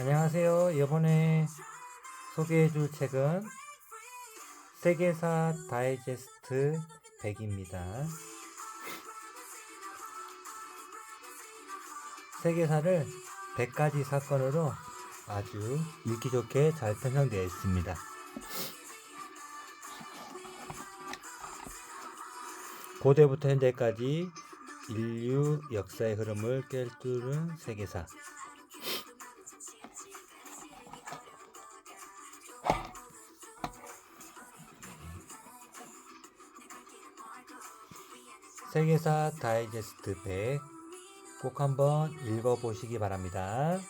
안녕하세요. 이번에 소개해줄 책은 세계사 다이제스트 100입니다. 세계사를 100가지 사건으로 아주 읽기 좋게 잘 편성되어 있습니다. 고대부터 현재까지 인류 역사의 흐름을 꿰뚫은 세계사. 세계사 다이제스트 100꼭 한번 읽어보시기 바랍니다.